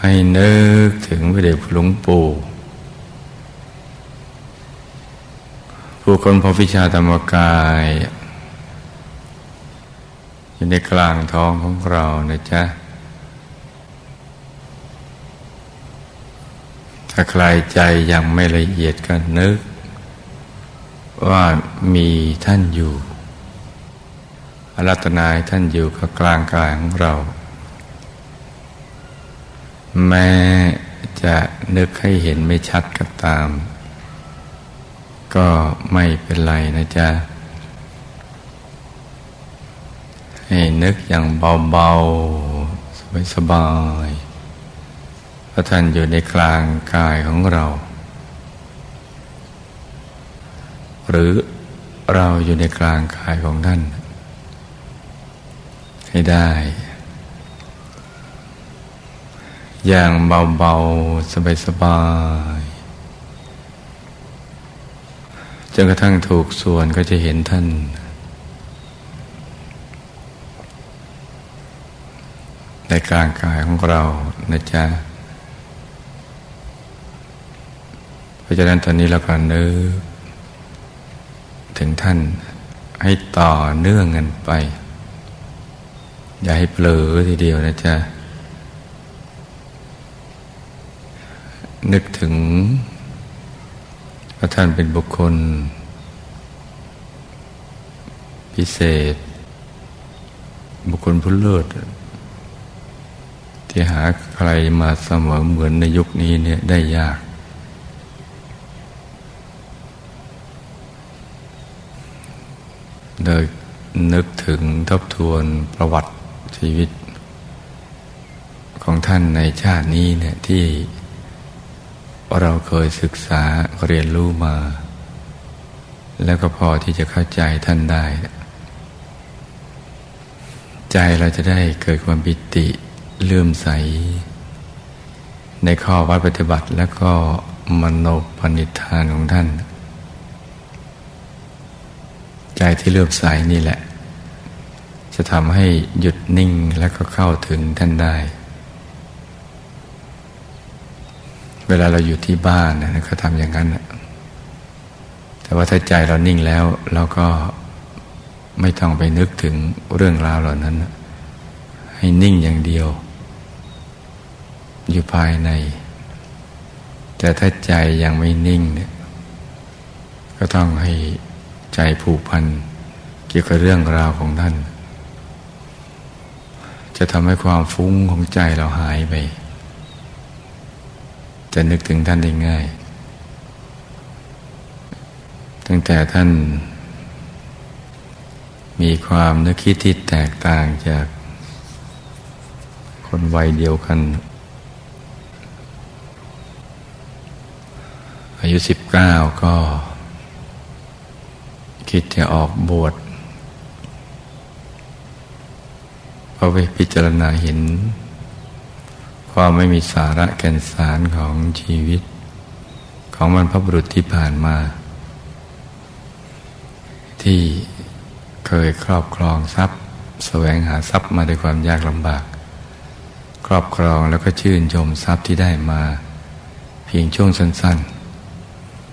ให้นึกถึงพระเดชพระหลวงปู่ผู้คนพบวิชาธรรมกาย อยู่ในกลางท้องของเรานะจ๊ะ ถ้าใครใจยังไม่ละเอียดก็นึก ว่ามีท่านอยู่อารัตนายท่านอยู่กับกลางกายของเรา แม้จะนึกให้เห็นไม่ชัดก็ตาม ก็ไม่เป็นไรนะจ๊ะ ให้นึกอย่างเบาๆ สบายๆพระท่านอยู่ในกลางกายของเรา หรือเราอยู่ในกลางกายของท่าน ให้ได้ อย่างเบาๆ สบายๆจนกระทั่งถูกส่วนก็จะเห็นท่าน ในกลางกายของเรานะจ๊ะ เพราะฉะนั้นตอนนี้เราก็นึกถึงท่านให้ต่อเนื่องกันไป อย่าให้เผลอทีเดียวนะจ๊ะ นึกถึงว่าท่านเป็นบุคคล พิเศษ บุคคลผู้เลิศที่หาใครมาเสมอเหมือนในยุคนี้เนี่ยได้ยาก โดยนึกถึงทบทวนประวัติชีวิต ของท่านในชาตินี้เนี่ยที่ เราเคยศึกษาเรียนรู้มา แล้วก็พอที่จะเข้าใจท่านได้ ใจเราจะได้เกิดความปิติเลื่อมใส ในข้อวัดปฏิบัติแล้วก็มโนปณิธานของท่าน ใจที่เลื่อมใสนี่แหละ จะทำให้หยุดนิ่งแล้วก็เข้าถึงท่านได้ เวลาเราอยู่ที่บ้านนะก็ทำอย่างนั้นแต่ว่าถ้าใจเรานิ่งแล้ว เราก็ไม่ต้องไปนึกถึงเรื่องราวเหล่านั้น ให้นิ่งอย่างเดียว อยู่ภายใน แต่ถ้าใจยังไม่นิ่งเนี่ยก็ต้องให้ใจผูกพันเกี่ยวกับเรื่องราวของท่าน จะทำให้ความฟุ้งของใจเราหายไป จะนึกถึงท่านได้ง่าย ตั้งแต่ท่าน มีความนึกคิดที่แตกต่างจาก คนวัยเดียวกัน อายุสิบเก้าก็ คิดจะออกบวชเพราะไปพิจารณาเห็น ความไม่มีสาระแก่นสารของชีวิต ของมันพบุรุษที่ผ่านมา ที่เคยครอบครองทรัพย์แสวงหาทรัพย์มาด้วยความยากลำบาก ครอบครองแล้วก็ชื่นชมทรัพย์ที่ได้มา เพียงช่วงสั้น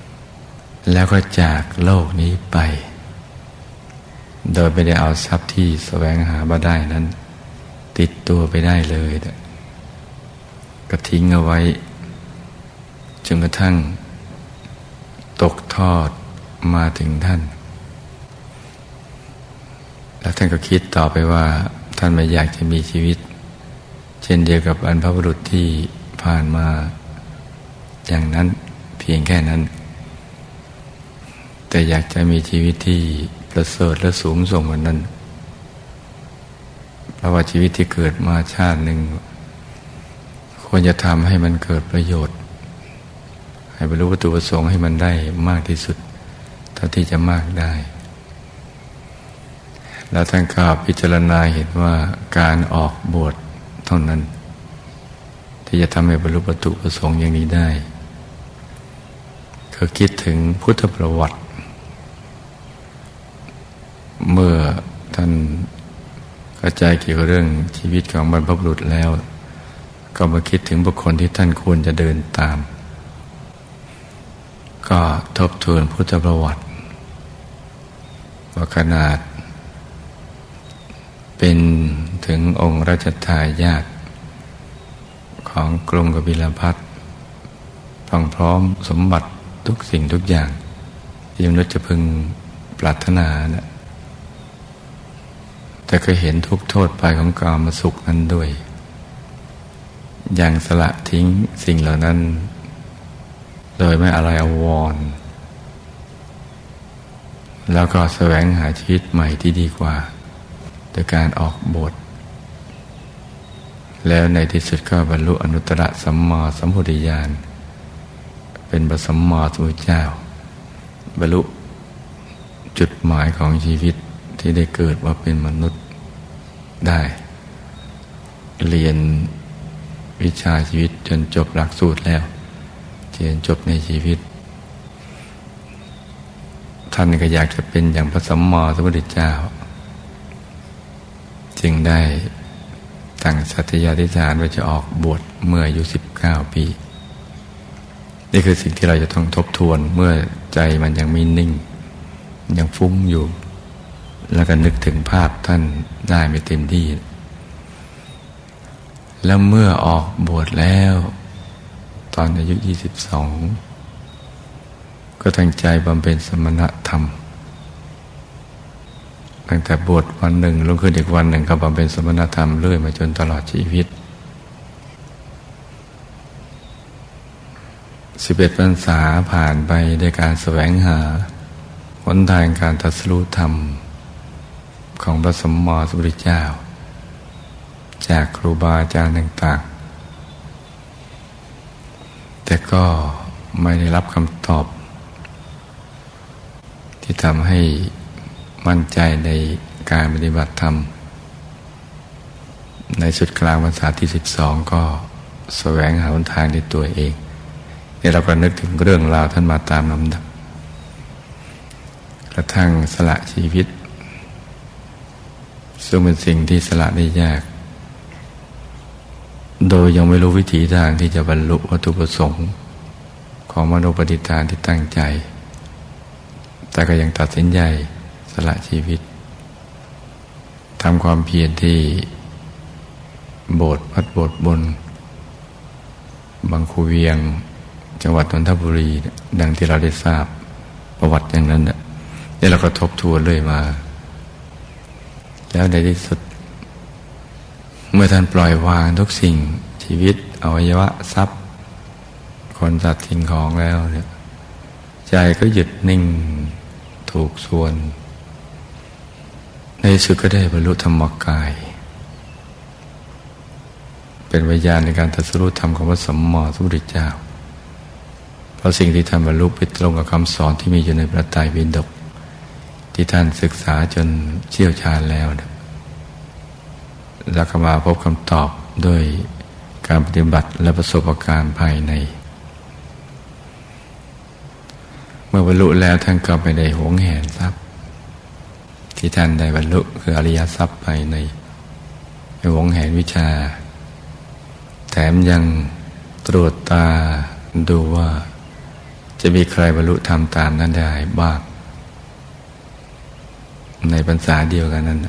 ๆ แล้วก็จากโลกนี้ไป โดยไม่ได้เอาทรัพย์ที่แสวงหามาได้นั้น ติดตัวไปได้เลย ก็ทิ้งเอาไว้ จนกระทั่ง ตกทอดมาถึงท่าน แล้วท่านก็คิดต่อไปว่า ท่านไม่อยากจะมีชีวิต เช่นเดียวกับบรรพบุรุษที่ผ่านมา อย่างนั้นเพียงแค่นั้น แต่อยากจะมีชีวิตที่ประเสริฐและสูงส่งกว่านั้นเพราะว่าชีวิตที่เกิดมาชาติหนึ่ง ควรจะทำให้มันเกิดประโยชน์ ให้บรรลุวัตถุประสงค์ให้มันได้มากที่สุด เท่าที่จะมากได้ แล้วท่านก็พิจารณาเห็นว่าการออกบวชเท่านั้น ที่จะทำให้บรรลุวัตถุประสงค์อย่างนี้ได้เขาคิดถึงพุทธประวัติ เมื่อท่านเข้าใจเกี่ยวกับเรื่องชีวิตของบรรพบุรุษแล้ว ก็มาคิดถึงบุคคลที่ท่านควรจะเดินตาม ก็ทบทวนพุทธประวัติว่าขนาด เป็นถึงองค์ราชทายาทของกรุงกบิลพัทพังพร้อมสมบัติทุกสิ่งทุกอย่าง ที่มนุษย์จะพึงปรารถนานะแต่ก็เห็นทุกโทษไปของกามสุขนั้นด้วย ย่างสละทิ้งสิ่งเหล่านั้น โดยไม่อะไรอววร แล้วก็แสวงหาชีวิตใหม่ที่ดีกว่าโดยการออกบท แล้วในที่สุดก็บรรลุอนุตตรสัมมาสัมพุทธญาณ เป็นบสัมมาสัมพุทธเจ้า บรรลุจุดหมายของชีวิตที่ได้เกิดว่าเป็นมนุษย์ได้ เรียน วิชาชีวิตจนจบหลักสูตรแล้วเรียนจบในชีวิต ท่านก็อยากจะเป็นอย่างพระสัมมาสัมพุทธเจ้า จึงได้ตั้งสัตยาธิษฐานว่าจะออกบวชเมื่ออายุสิบเก้าปี นี่คือสิ่งที่เราจะต้องทบทวนเมื่อใจมันยังไม่นิ่ง ยังฟุ้งอยู่ แล้วก็นึกถึงภาพท่านได้ไม่เต็มที่ แล้วเมื่อออกบวชแล้ว ตอนอายุยี่สิบสองก็ตั้งใจบำเพ็ญสมณธรรม ตั้งแต่บวชวันหนึ่งลงขึ้นอีกวันหนึ่งก็บำเพ็ญสมณธรรมเรื่อยมาจนตลอดชีวิตสิบเอ็ดพรรษาผ่านไปในการแสวงหาหนทางการทัศรู้ธรรม ของพระสมมอสุริเจ้า จากครูบาอาจารย์ต่าง ๆ แต่ก็ไม่ได้รับคำตอบ ที่ทำให้มั่นใจในการปฏิบัติธรรม ในสุดกลางภาษาที่สิบสองก็แสวงหาหนทางในตัวเองนี่เราก็นึกถึงเรื่องราวท่านมาตามลำดับ กระทั่งสละชีวิต ซึ่งเป็นสิ่งที่สละได้ยาก โดยยังไม่รู้วิถีทางที่จะบรรลุวัตถุประสงค์ของมโนปฏิฐานที่ตั้งใจ แต่ก็ยังตัดสินใจสละชีวิตทำความเพียรที่โบสถ์พัดโบสถ์บน บางคูเวียง จังหวัดนนทบุรี ดังที่เราได้ทราบประวัติอย่างนั้นเนี่ยเราก็ทบทวนเลยมา แล้วในที่สุด เมื่อท่านปล่อยวางทุกสิ่งชีวิตอวัยวะทรัพย์ คนสัตว์สิ่งของแล้วเนี่ยใจก็หยุดนิ่งถูกส่วน ในสุดก็ได้บรรลุธรรมกาย เป็นวิญญาณในการตรัสรู้ธรรมของพระสัมมาสัมพุทธเจ้า เพราะสิ่งที่ท่านบรรลุไปตรงกับคำสอนที่มีอยู่ในพระไตรปิฎกที่ท่านศึกษาจนเชี่ยวชาญแล้ว แล้วก็มาพบคำตอบด้วยการปฏิบัติและประสบการณ์ภายใน เมื่อบรรลุแล้วท่านก็ไปได้หวงแหนทรัพย์ ที่ท่านได้บรรลุคืออริยทรัพย์ภายในไปหวงแหนวิชา แถมยังตรวจตาดูว่าจะมีใครบรรลุธรรมตามนั้นได้บ้างในภาษาเดียวกันนั้น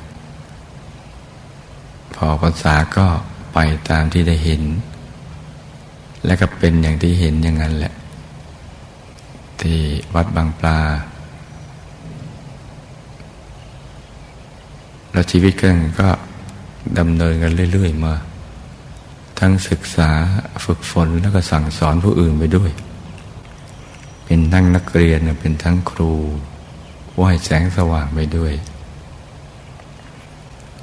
พอภาษาก็ไปตามที่ได้เห็น และก็เป็นอย่างที่เห็นอย่างนั้นแหละ ที่วัดบางปลา แล้วชีวิตกันก็ดำเนินกันเรื่อย ๆ มา ทั้งศึกษาฝึกฝนแล้วก็สั่งสอนผู้อื่นไปด้วย เป็นทั้งนักเรียนเป็นทั้งครูว่ายแสงสว่างไปด้วย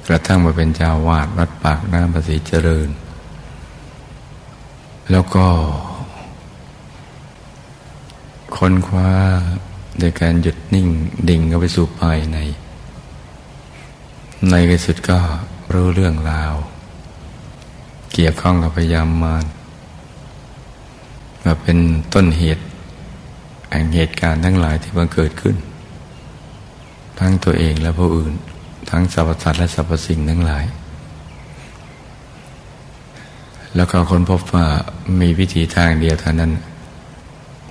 กระทั่งมาเป็นเจ้าวาดวัดปากน้ำภาษีเจริญ แล้วก็ ค้นคว้าโดยการหยุดนิ่งดิ่งเข้าไปสู่ภายใน ในที่สุดก็รู้เรื่องราว เกี่ยวข้องกับพยามมารมาเป็นต้นเหตุแห่งเหตุการณ์ทั้งหลายที่บังเกิดขึ้น ทั้งตัวเองและผู้อื่น ทั้งสรรพสัตว์และสรรพสิ่งทั้งหลาย แล้วก็ค้นพบว่ามีวิธีทางเดียวเท่านั้น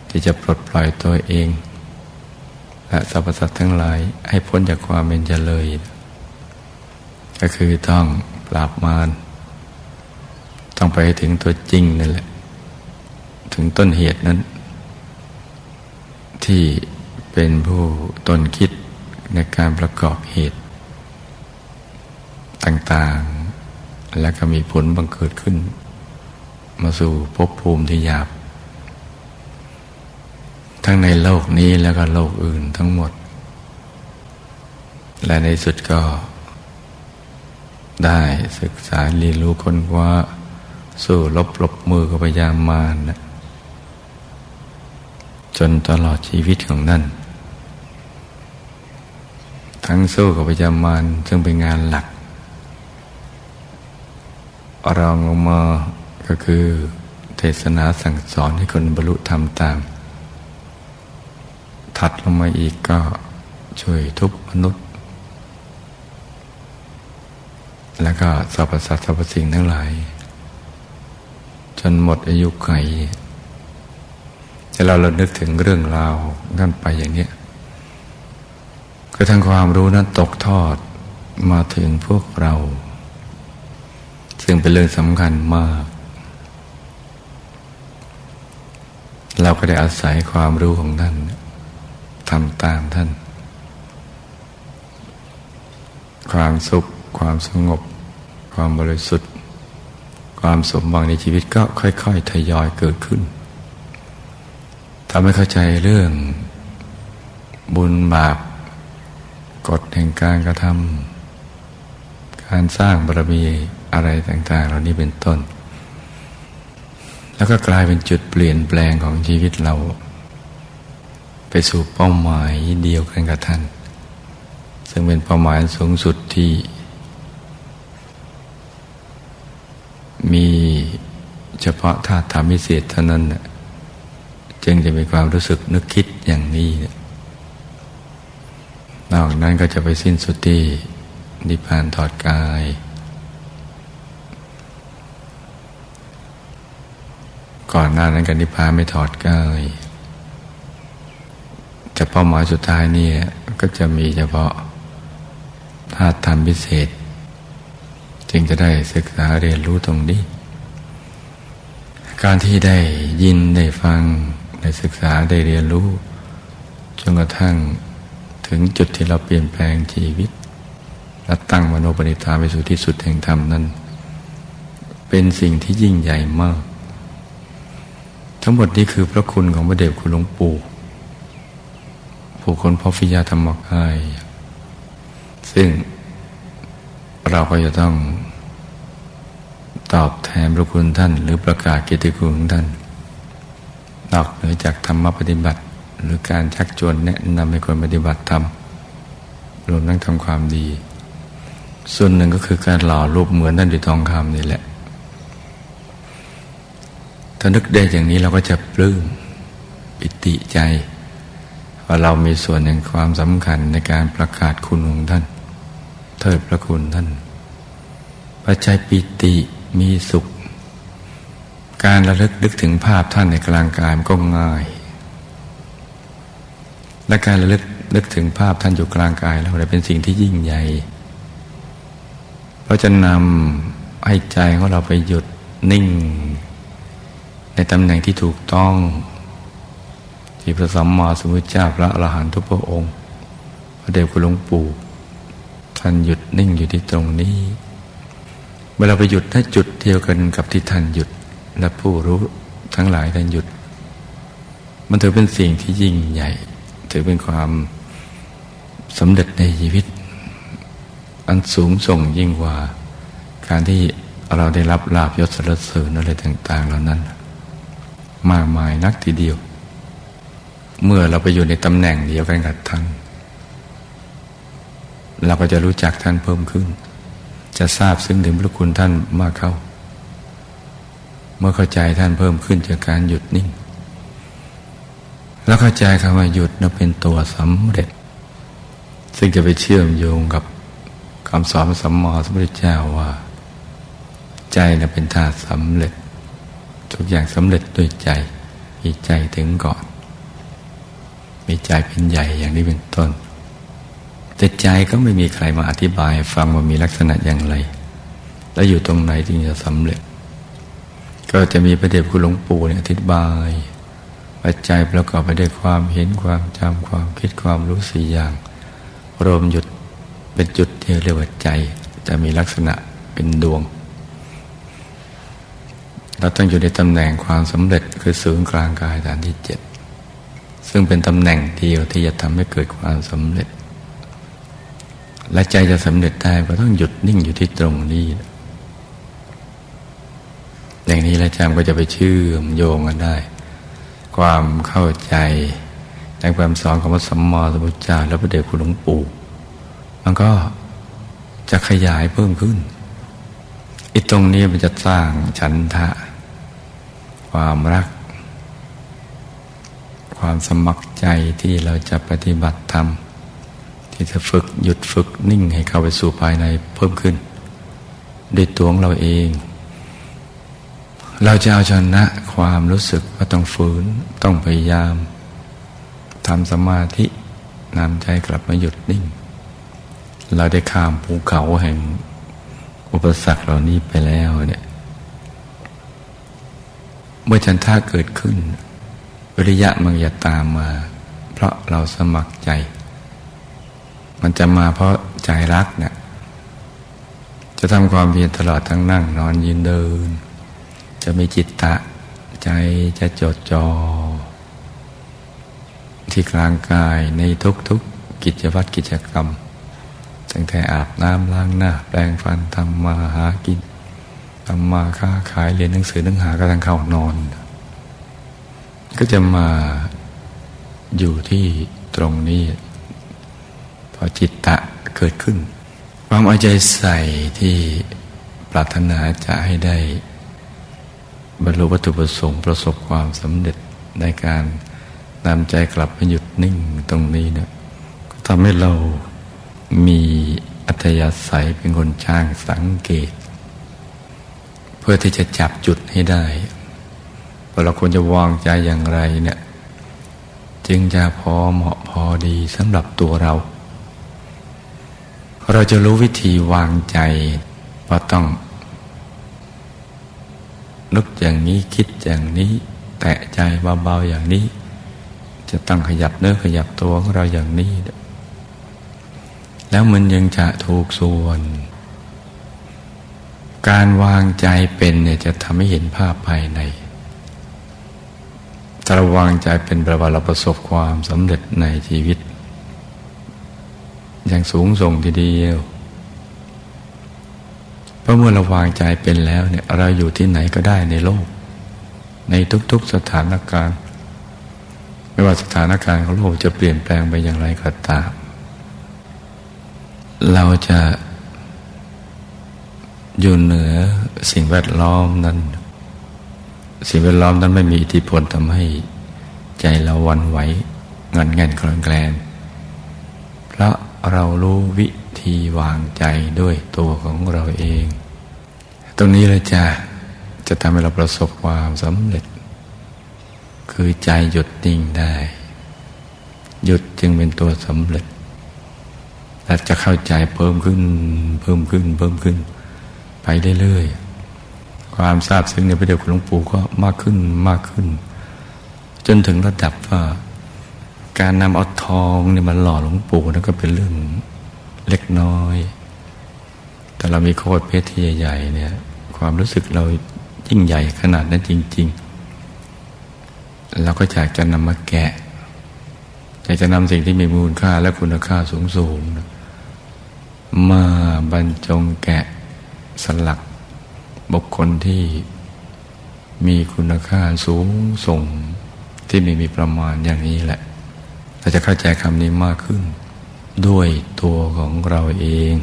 ที่จะปลดปล่อยตัวเอง และสรรพสัตว์ทั้งหลายให้พ้นจากความเป็นเจริญก็คือต้องปราบมารต้องไปถึงตัวจริงนั่นแหละ ถึงต้นเหตุนั้น ที่เป็นผู้ต้นคิดในการประกอบเหตุ ต่างๆ และก็มีผลบังเกิดขึ้น มาสู่ภพภูมิที่หยาบ ทั้งในโลกนี้แล้วก็โลกอื่นทั้งหมด และในสุดก็ ได้ศึกษาเรียนรู้คนว่าสู้ลบลบมือกับพยามารนะจนตลอดชีวิตของนั่น ทั้งสู้กับพยามารซึ่งเป็นงานหลัก รองลงมาก็คือเทศนาสั่งสอนให้คนบรรลุธรรมตาม ถัดลงมาอีกก็ช่วยทุกมนุษย์ แล้วก็สรรพสัตว์สรรพสิ่งทั้งหลาย จนหมดอายุไขจะเราเรานึกถึงเรื่องราวนั่นไปอย่างนี้ก็ทั้งความรู้นั้นตกทอดมาถึงพวกเรา ซึ่งเป็นเรื่องสำคัญมาก เราก็ได้อาศัยความรู้ของท่านทำตามท่าน ความสุข ความสงบ ความบริสุทธิ์ ความสมบังในชีวิตก็ค่อย ๆ ทยอยเกิดขึ้นทำให้เข้าใจเรื่องบุญบาปกฎแห่งการกระทำการสร้างบารมี อะไรต่างๆ เหล่านี้เป็นต้น แล้วก็กลายเป็นจุดเปลี่ยนแปลงของชีวิตเรา ไปสู่เป้าหมายเดียวกันกับท่าน ซึ่งเป็นเป้าหมายสูงสุดที่ มีเฉพาะธาตุธรรมิเศษเท่านั้นจึงจะมีความรู้สึกนึกคิดอย่างนี้ นอกนั้นก็จะไปสิ้นสุดที่นิพพานถอดกาย ก่อนหน้านั้นกันนิพพานไม่ถอดกายแต่เป้าหมายสุดท้ายนี่ก็จะมีเฉพาะธาตุธรรมพิเศษ จึงจะได้ศึกษาเรียนรู้ตรงนี้ การที่ได้ยินได้ฟังได้ศึกษาได้เรียนรู้จนกระทั่งถึงจุดที่เราเปลี่ยนแปลงชีวิต และตั้งมโนปณิธานไปสู่ที่สุดแห่งธรรมนั้น เป็นสิ่งที่ยิ่งใหญ่มาก ทั้งหมดนี้คือพระคุณของพระเดชคุณหลวงปู่ ผู้คนพอฟิยาธรรมกาย ซึ่งเราก็จะต้องตอบแทนพระคุณท่าน หรือประกาศกิติคุณของท่าน นอกเหนือจากธรรมปฏิบัติ หรือการชักชวนแนะนำให้คนปฏิบัติธรรมรวมทั้งทำความดี ส่วนหนึ่งก็คือการหล่อรูปเหมือนท่านด้วยทองคำนี่แหละ ถ้านึกได้อย่างนี้เราก็จะปลื้มปิติใจ ว่าเรามีส่วนแห่งความสำคัญในการประกาศคุณของท่าน เทิดพระคุณท่าน ปัจจัยปิติมีสุข การระลึกนึกถึงภาพท่านในกลางกายมันก็ง่าย และการระลึกนึกถึงภาพท่านอยู่กลางกายเราเป็นสิ่งที่ยิ่งใหญ่ เพราะจะนำให้ใจของเราไปหยุดนิ่ง ในตำแหน่งที่ถูกต้อง ที่พระสัมมาสัมพุทธเจ้าพระอรหันตุพระองค์ พระเดชคุณหลวงปู่ท่านหยุดนิ่งอยู่ที่ตรงนี้เมื่อเราไปหยุดถ้าจุดเดียวกันกับที่ท่านหยุดและผู้รู้ทั้งหลายท่านหยุด มันถือเป็นสิ่งที่ยิ่งใหญ่ ถือเป็นความสำเร็จในชีวิต อันสูงส่งยิ่งกว่า การที่เราได้รับลาบยศสรรเสริญอะไรต่าง ๆ เหล่านั้น มากมายนักทีเดียว เมื่อเราไปอยู่ในตำแหน่งเดียวกันกับท่าน เราก็จะรู้จักท่านเพิ่มขึ้น จะทราบซึ้งถึงพระคุณท่านมากเข้า เมื่อเข้าใจท่านเพิ่มขึ้นจากการหยุดนิ่ง แล้วเข้าใจคำว่าหยุดนั้นเป็นตัวสำเร็จ ซึ่งจะไปเชื่อมโยงกับคำสอนสัมมาสัมพุทธเจ้าว่า ใจนะเป็นธาตุสำเร็จ ทุกอย่างสำเร็จด้วยใจมีใจถึงก่อน มีใจเป็นใหญ่อย่างนี้เป็นต้น แต่ใจก็ไม่มีใครมาอธิบายฟังว่ามีลักษณะอย่างไร และอยู่ตรงไหนจึงจะสำเร็จ ก็จะมีพระเดชคุณหลวงปู่เนี่ยอธิบายปัจจัยประกอบไปด้วยความเห็นความจำความคิดความรู้สี่อย่าง รวมหยุดเป็นจุดที่เรียกว่าใจ จะมีลักษณะเป็นดวง เราต้องอยู่ในตำแหน่งความสำเร็จคือศูนย์กลางกายฐานที่เจ็ดซึ่งเป็นตำแหน่งเดียวที่จะทำให้เกิดความสำเร็จ และใจจะสำเร็จได้ก็ต้องหยุดนิ่งอยู่ที่ตรงนี้ อย่างนี้แล้วจำก็จะไปเชื่อมโยงกันได้ ความเข้าใจในความสอนของพระสัมมาสัมพุทธเจ้าและพระเดชคุณหลวงปู่มันก็จะขยายเพิ่มขึ้นอีตรงนี้มันจะสร้างฉันทะ ความรัก ความสมัครใจที่เราจะปฏิบัติธรรม ที่จะฝึกหยุดฝึกนิ่งให้เข้าไปสู่ภายในเพิ่มขึ้น ด้วยตัวของเราเอง เราจะเอาชนะความรู้สึกว่าต้องฝืนต้องพยายามทำสมาธินำใจกลับมาหยุดนิ่ง เราได้ข้ามภูเขาแห่งอุปสรรคเหล่านี้ไปแล้วเนี่ย เมื่อฉันท่าเกิดขึ้นวิริยะมันจะตามมา เพราะเราสมัครใจ มันจะมาเพราะใจรักเนี่ยจะทำความเพียรตลอดทั้งนั่ง นอนยืนเดิน จะมีจิตตะใจจะจดจอ่อที่กลางกายในทุกๆกิจวัตรกิจกรรมตั้งแต่อาบน้ำล้างหน้า แปรงฟันทำมาหากิน ทำมาค้าขายเรียนหนังสือหนังหากระทังเข้านอน ก็จะมาอยู่ที่ตรงนี้ พอจิตตะเกิดขึ้น ความเอาใจใส่ที่ปรารถนาจะให้ได้ บรรลุวัตถุประสงค์ประสบความสำเร็จในการนำใจกลับมาหยุดนิ่งตรงนี้เนี่ยก็ทำให้เรามีอัธยาศัยเป็นคนช่างสังเกต เพื่อที่จะจับจุดให้ได้ว่าเราควรจะวางใจอย่างไรเนี่ย จึงจะพอเหมาะพอดีสำหรับตัวเรา เราจะรู้วิธีวางใจว่าต้องนึกอย่างนี้คิดอย่างนี้ แตะใจเบาๆอย่างนี้ จะต้องขยับเนื้อขยับตัวของเราอย่างนี้ แล้วมันยังจะถูกส่วน การวางใจเป็นเนี่ยจะทำให้เห็นภาพภายในถ้าเราวางใจเป็นประวัติเราประสบความสำเร็จในชีวิต อย่างสูงส่งทีเดียว เพราะเมื่อเราวางใจเป็นแล้วเนี่ยเราอยู่ที่ไหนก็ได้ในโลก ในทุกๆสถานการณ์ ไม่ว่าสถานการณ์ของโลกจะเปลี่ยนแปลงไปอย่างไรก็ตาม เราจะ อยู่เหนือสิ่งแวดล้อมนั้น สิ่งแวดล้อมนั้นไม่มีอิทธิพลทำให้ใจเราวันไหวเงินเงินคลอนแกลนเพราะเรารู้วิธีวางใจด้วยตัวของเราเอง ตรงนี้เลยจ้ะจะทำให้เราประสบความสำเร็จ คือใจหยุดนิ่งได้ หยุดจึงเป็นตัวสำเร็จและจะเข้าใจเพิ่มขึ้น เพิ่มขึ้น เพิ่มขึ้น ไปเรื่อยๆความทราบซึ้งในพระเดชคุณหลวงปู่ก็มากขึ้นมากขึ้น จนถึงระดับว่าการนำเอาทองเนี่ยมาหล่อหลวงปู่นั่นก็เป็นเรื่องเล็กน้อย แต่เรามีโคตรเพชรที่ใหญ่ๆเนี่ยความรู้สึกเรายิ่งใหญ่ขนาดนั้นจริง ๆ เราก็อยากจะนำมาแกะอยากจะนำสิ่งที่มีมูลค่าและคุณค่าสูงๆมาบรรจงแกะ สลัก บุคคลที่มีคุณค่าสูงส่งที่ไม่มีประมาณอย่างนี้แหละ เราจะเข้าใจคำนี้มากขึ้น ด้วยตัวของเราเอง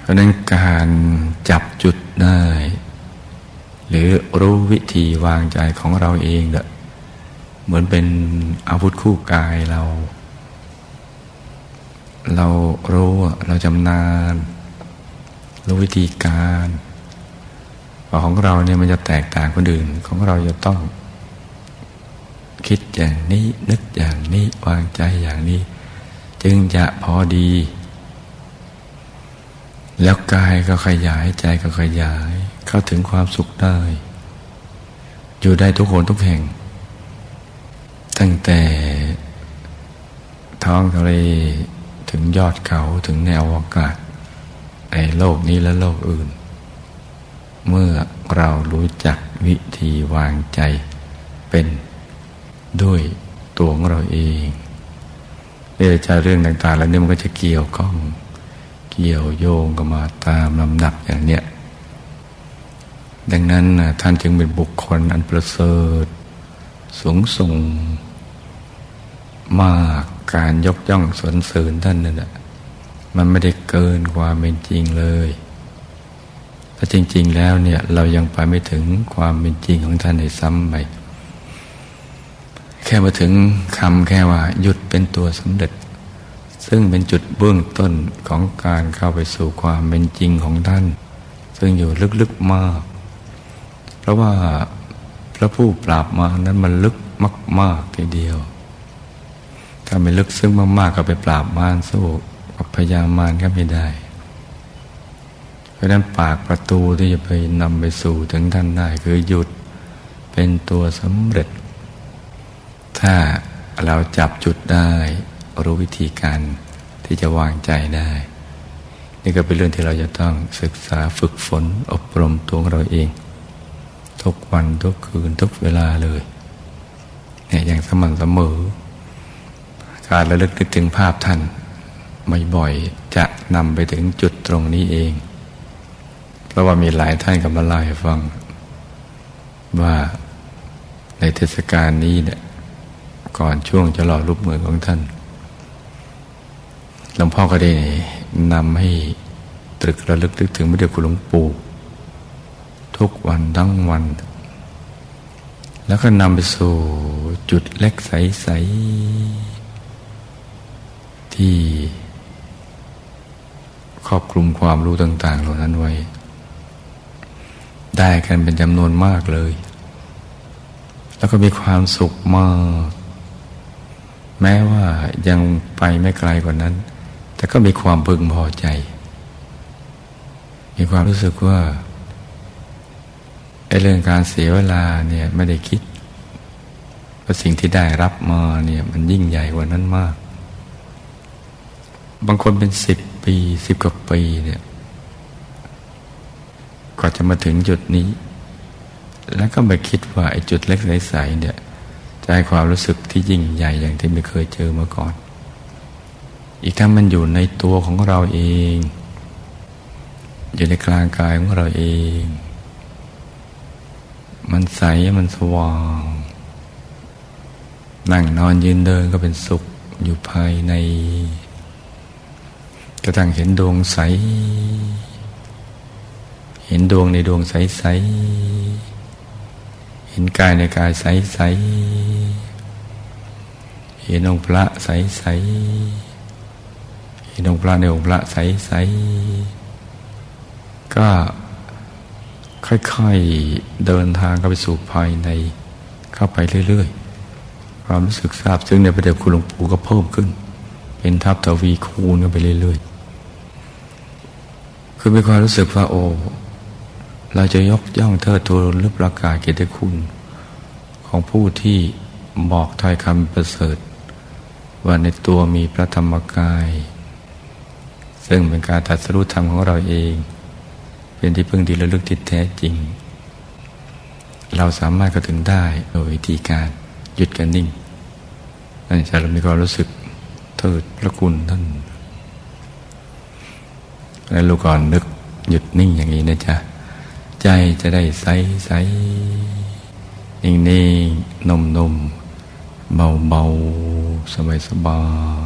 เพราะนั้นการจับจุดได้ หรือรู้วิธีวางใจของเราเองเเหมือนเป็นอาวุธคู่กายเรา เรารู้เราจำนาน รู้วิธีการของเราเนี่ยมันจะแตกต่างคนอื่นของเราจะต้อง คิดอย่างนี้นึกอย่างนี้ วางใจอย่างนี้ จึงจะพอดี แล้วกายก็ขยายใจก็ขยาย เข้าถึงความสุขได้ อยู่ได้ทุกคนทุกแห่ง ตั้งแต่ท้องทะเลถึงยอดเขาถึงแนวอากาศ ในโลกนี้และโลกอื่น เมื่อเรารู้จักวิธีวางใจเป็นด้วยตัวของเราเองเรื่องจะเรื่องต่างๆ แล้วนี่มันก็จะเกี่ยวข้อง เกี่ยวโยงกันมาตามลำดับอย่างเนี้ยดังนั้นท่านจึงเป็นบุคคลอันประเสริฐ สูงส่งมากการยกย่องสรรเสริญท่านนั่นแหละ มันไม่ได้เกินความเป็นจริงเลย ถ้าจริง ๆ แล้วเนี่ยเรายังไปไม่ถึงความเป็นจริงของท่านในซ้ำไป แค่มาถึงคำแค่ว่าหยุดเป็นตัวสำเร็จ ซึ่งเป็นจุดเบื้องต้นของการเข้าไปสู่ความเป็นจริงของท่าน ซึ่งอยู่ลึกๆมาก เพราะว่าพระผู้ปราบมานั้นมันลึกมาก ๆ ทีเดียว ถ้าไม่ลึกซึ้งมาก ๆ ก็ไปปราบมารสู้ พยามารก็ไม่ได้ เพราะนั้นปากประตูที่จะไปนำไปสู่ถึงท่านได้ คือหยุดเป็นตัวสำเร็จ ถ้าเราจับจุดได้ รู้วิธีการที่จะวางใจได้ นี่ก็เป็นเรื่องที่เราจะต้องศึกษาฝึกฝนอบรมตัวเราเอง ทุกวันทุกคืนทุกเวลาเลยเนี่ยอย่างสม่ำเสมอ การระลึกนึกถึงภาพท่าน บ่อยๆจะนำไปถึงจุดตรงนี้เอง เพราะว่ามีหลายท่านกำลังเล่าให้ฟัง ว่าในเทศกาลนี้เนี่ยก่อนช่วงจะหล่อรูปมือของท่านหลวงพ่อก็ได้นำให้ตรึกระลึกนึกถึงพระเดชคุณหลวงปู่ทุกวันทั้งวัน แล้วก็นำไปสู่จุดเล็กใส ๆ ที่ ครอบคลุมความรู้ต่าง ๆ เหล่านั้นไว้ ได้กันเป็นจำนวนมากเลย แล้วก็มีความสุขมาก แม้ว่ายังไปไม่ไกลกว่านั้น แต่ก็มีความพึงพอใจ มีความรู้สึกว่าไอ้เรื่องการเสียเวลาเนี่ยไม่ได้คิดว่าสิ่งที่ได้รับมาเนี่ยมันยิ่งใหญ่กว่านั้นมาก บางคนเป็นสิบ ปีสิบกว่าปีเนี่ยกว่าจะมาถึงจุดนี้ แล้วก็ไม่คิดว่าไอ้จุดเล็กใสๆเนี่ยจะให้ความรู้สึกที่ยิ่งใหญ่อย่างที่ไม่เคยเจอมาก่อน อีกทั้งมันอยู่ในตัวของเราเอง อยู่ในกลางกายของเราเอง มันใสมันสว่างนั่งนอนยืนเดินก็เป็นสุขอยู่ภายใน กระทั่งเห็นดวงใส เห็นดวงในดวงใสใส เห็นกายในกายใสใส เห็นองค์พระใสใส เห็นองค์พระในองค์พระใสใส ก็ค่อยๆเดินทางเข้าไปสู่ภายในเข้าไปเรื่อยๆ ความรู้สึกทราบซึ่งในประเดี๋ยวคุณหลวงปู่ก็เพิ่มขึ้น เป็นทับทวีคูณกันไปเรื่อยๆ คือมีความรู้สึกว่าโอ้เราจะยกย่องเทิดทูนหรือประกาศเกียรติคุณ ของผู้ที่บอกถ้อยคำประเสริฐ ว่าในตัวมีพระธรรมกาย ซึ่งเป็นการตัดสรุปธรรมของเราเอง เป็นที่พึ่งที่ระลึกที่แท้จริง เราสามารถเข้าถึงได้โดยวิธีการหยุดกันนิ่งนั่นจะเรามีความรู้สึกเทิดพระคุณท่าน แล้วลูกก่อนนึกหยุดนิ่งอย่างนี้นะจ๊ะ ใจจะได้ใสใสนิ่งนิ่งนุ่มนุ่มเบาเบาสบายสบาย